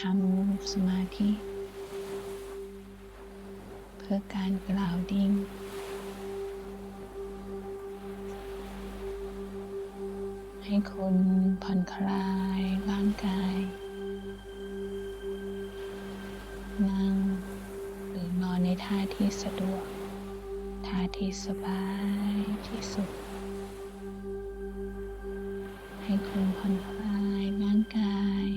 การทำสมาธิ เพื่อการกล่าวดิ้งให้คุณผ่อนคลายร่างกาย นั่งหรือนอนในท่าที่สะดวก ท่าที่สบายที่สุด ให้คุณผ่อนคลายร่างกาย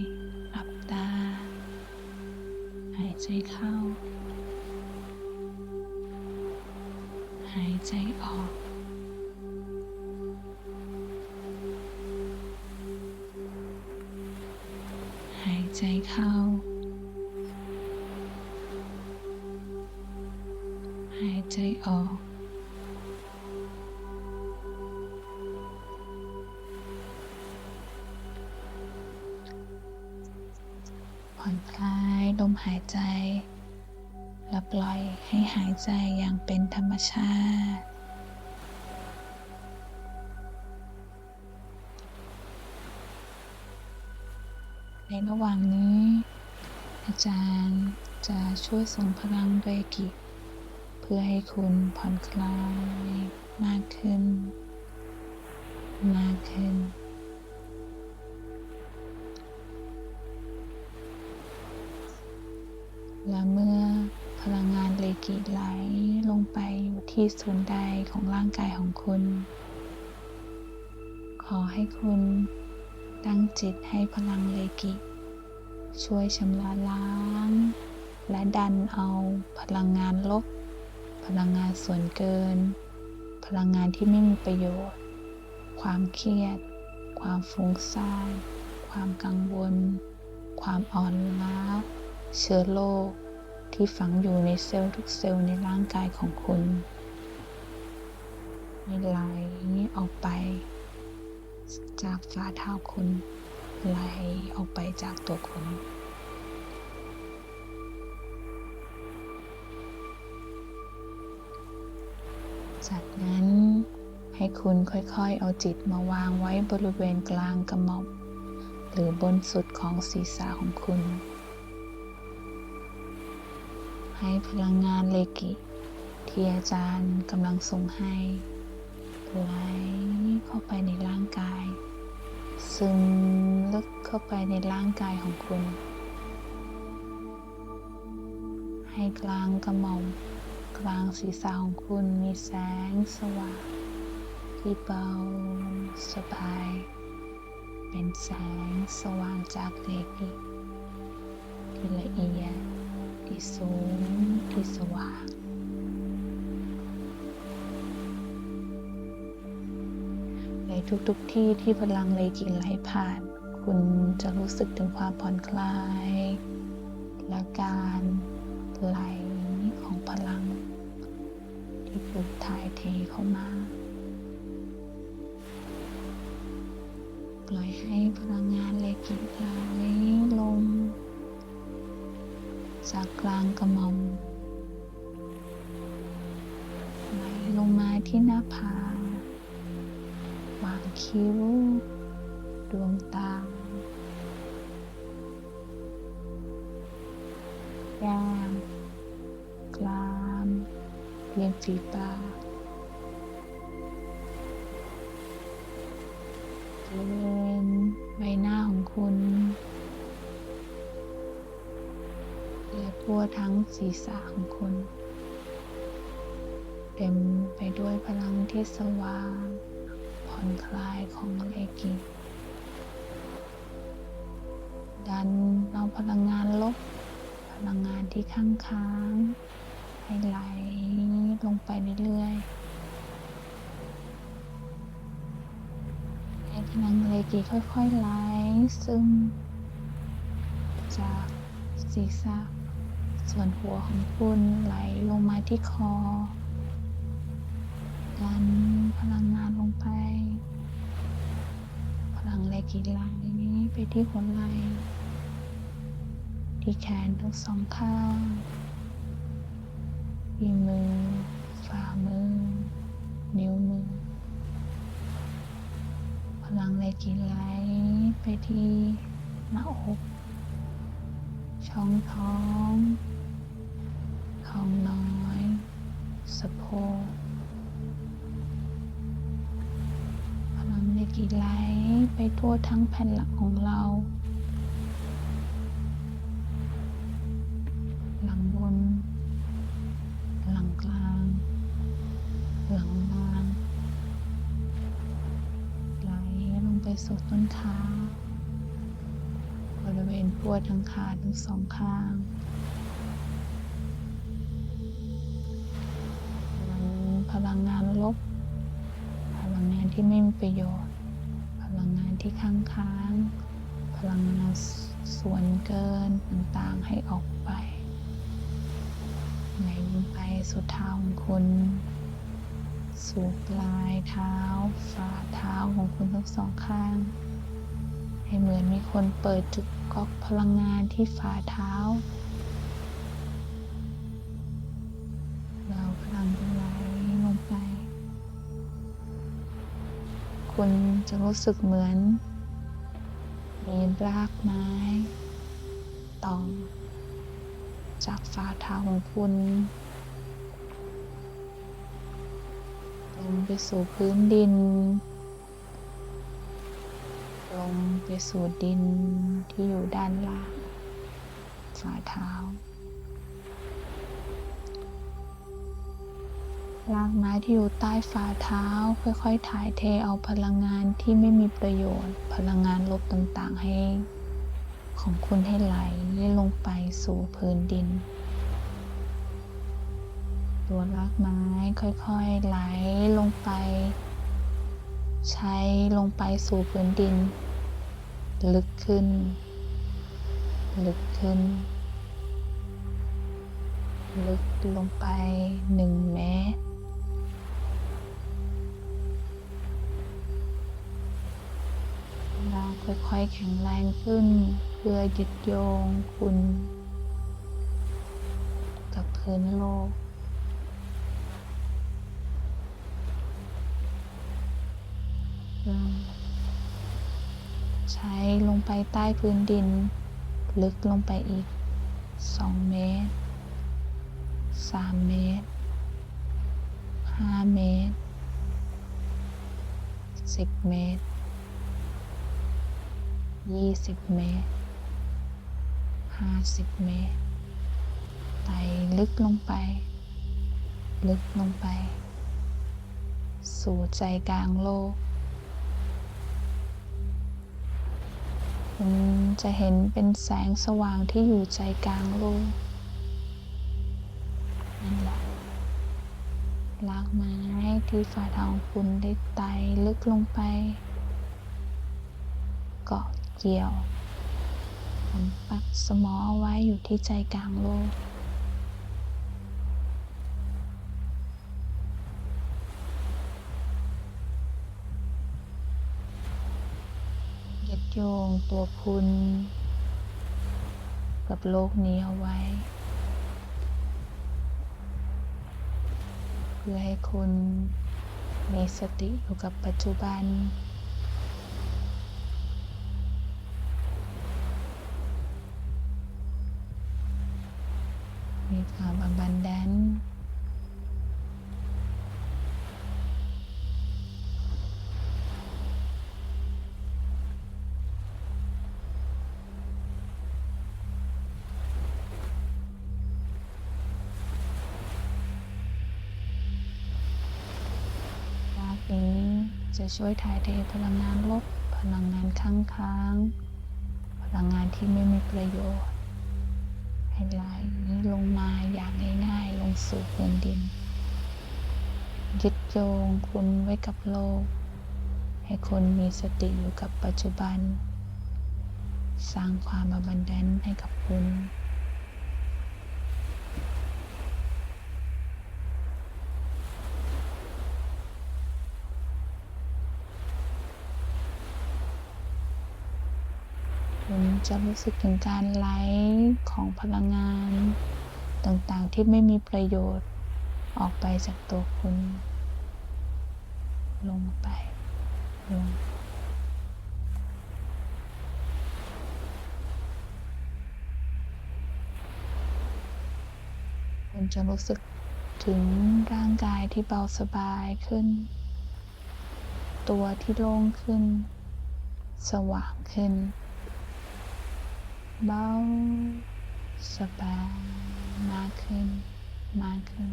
ใจเข้า หายใจออก หายใจเข้า หายใจออก ผ่อนคลาย ลมหายใจ และปล่อยให้หายใจอย่างเป็นธรรมชาติ ในระหว่างนี้ อาจารย์จะช่วยส่งพลังเรกิเพื่อให้คุณผ่อนคลายมากขึ้น มากขึ้น และเมื่อพลังงานเลกิไหลลงไปอยู่ที่ส่วนใดของร่างกายของคุณ ขอให้คุณตั้งจิตให้พลังเลกิ ช่วยชำระล้าง และดันเอาพลังงานลบ พลังงานส่วนเกิน พลังงานที่ไม่มีประโยชน์ ความเครียด ความฟุ้งซ่าน ความกังวล ความอ่อนล้า เชื้อโรคที่ฝังอยู่ในเซลล์ทุกเซลล์ในร่างกายของคุณให้ไหลออกไป จากฝ่าเท้าคุณไหลออกไปจากตัวคุณจากนั้นให้คุณค่อยๆ เอาจิตมาวางไว้บริเวณกลางกระหม่อมหรือบนสุดของศีรษะของคุณ ให้พลังงานเลกิ ที่อาจารย์กำลังส่งให้ไหลเข้าไปในร่างกาย ซึมลึกเข้าไปในร่างกายของคุณ ให้กลางกระหม่อมกลางศีรษะของคุณมีแสงสว่างที่เบาสบาย เป็นแสงสว่างจากเลกิที่ละเอียด ที่สูงที่สว่างในทุกๆทที่ที่พลังเลกิไหลผ่าน คุณจะรู้สึกถึงความผ่อนคลาย และการไหลของพลัง ที่ถูกถ่ายเทเข้ามาปล่อยให้พลังงานเลกิไหลลง จากกลางกระหม่อมไหลลงมาที่หน้าผากวางคิ้ว ดวงตาแก้มกรามเรียนฝีปากบริเวณใบหน้าของคุณ ทั่วทั้งศีรษะของคุณ เต็มไปด้วยพลังที่สว่างผ่อนคลายของเลกิดันเอาพลังงานลบ พลังงานที่ข้างค้างให้ไหลลงไปเรื่อยๆให้พลังเลกิค่อยๆไหลซึมจากศีรษะ ส่วนหัวของคุณไหลลงมาที่คอ ดันพลังงานลงไป พลังเลกิไหลไปที่หัวไหล่ที่แขนทั้งสองข้างที่มือ ฝ่ามือ นิ้วมือ พลังเลกิไหลไปที่หน้าอก ช่องท้อง ทั่วทั้งแผ่นหลังของเรา หลังบน หลังกลาง หลังล่างไหลลงไปสู่ต้นขาบริเวณทั่วทั้งขาทั้งสองข้างพลังพลังงานลบ พลังงานที่ไม่มีประโยชน์ ที่ค้างค้างพลังงานส่วนเกินต่างๆให้ออกไปไหลงไปสู่เท้าของคุณสู่ปลายเท้าฝ่าเท้าของคุณทั้งสองข้าง ให้เหมือนมีคนเปิดจุดก๊อกพลังงานที่ฝ่าเท้า คุณจะรู้สึกเหมือน มีรากไม้ต่อจากฝ่าเท้าของคุณลงไปสู่พื้นดิน ลงไปสู่ดินที่อยู่ด้านล่างฝ่าเท้า รากไม้ที่อยู่ใต้ฝ่าเท้า ค่อยๆ ถ่ายเทเอาพลังงานที่ไม่มีประโยชน์ พลังงานลบต่างๆ ให้ ของคุณให้ไหลลงไปสู่พื้นดิน ตัวรากไม้ค่อยๆ ไหลลงไป ใช้ลงไปสู่พื้นดิน ลึกขึ้น ลึกขึ้นลึกลงไปหนึ่งเมตร ค่อยๆแข็งแรงขึ้น เพื่อยึดโยงคุณ กับพื้นโลก ใช้ลงไปใต้พื้นดิน ลึกลงไปอีก 2 เมตร 3 เมตร 5 เมตร 10 เมตร 20เมตร50เมตรไต่ลึกลงไป ลึกลงไป สู่ใจกลางโลก คุณจะเห็นเป็นแสงสว่างที่อยู่ใจกลางโลกนั่นแหละลากไม้ที่ฝ่าเท้าของคุณได้ไต่ลึกลงไป เกาะ เกี่ยวผมปักสมอเอาไว้อยู่ที่ใจกลางโลกยึดโยงตัวคุณ กับโลกนี้เอาไว้ เพื่อให้คุณมีสติอยู่กับปัจจุบัน มีความอบันแดนรากนี้จะช่วยถ่ายเทพลังงานลบ พลังงานค้างค้าง พลังงานที่ไม่มีประโยชน์ ให้ไหลลงมาอย่างง่ายๆ ลงสู่พื้นดิน ยึดโยงคุณไว้กับโลก ให้คุณมีสติอยู่กับปัจจุบัน สร้างความอบันแดนให้กับคุณ คุณ จะรู้สึกถึงการไหลของพลังงาน ต่างๆที่ไม่มีประโยชน์ออกไปจากตัวคุณ ลงไป ลง คุณจะรู้สึกถึงร่างกายที่เบาสบายขึ้น ตัวที่โล่งขึ้น สว่างขึ้น เบา สบายมากขึ้น มากขึ้น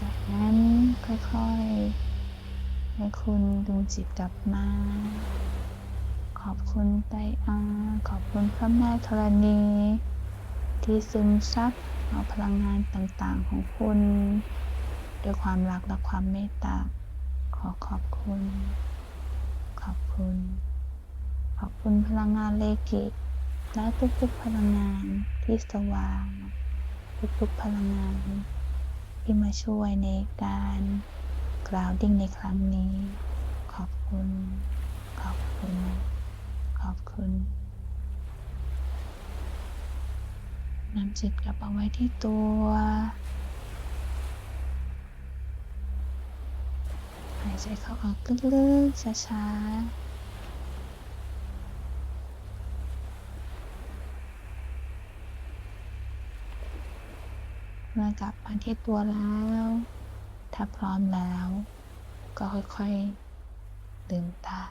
จากนั้นค่อยๆ ให้คุณดูจิตกลับมา ขอบคุณไตอาขอบคุณพระแม่ธรณี ที่ซึมซับเอาพลังงานต่างๆของคุณ ด้วยความรักและความเมตตา ขอขอบคุณ ขอบคุณ ขอบคุณพลังงานเลกิและทุกๆพลังงานที่สว่าง ทุกๆพลังงาน ที่มาช่วยในการกล่าวดิ้งในครั้งนี้ ขอบคุณ ขอบคุณ ขอบคุณนำจิตกลับเอาไว้ที่ตัว หายใจเข้าออกลึกๆช้าๆเมื่อกลับมาที่ตัวแล้ว ถ้าพร้อมแล้ว ก็ค่อยๆลืมตา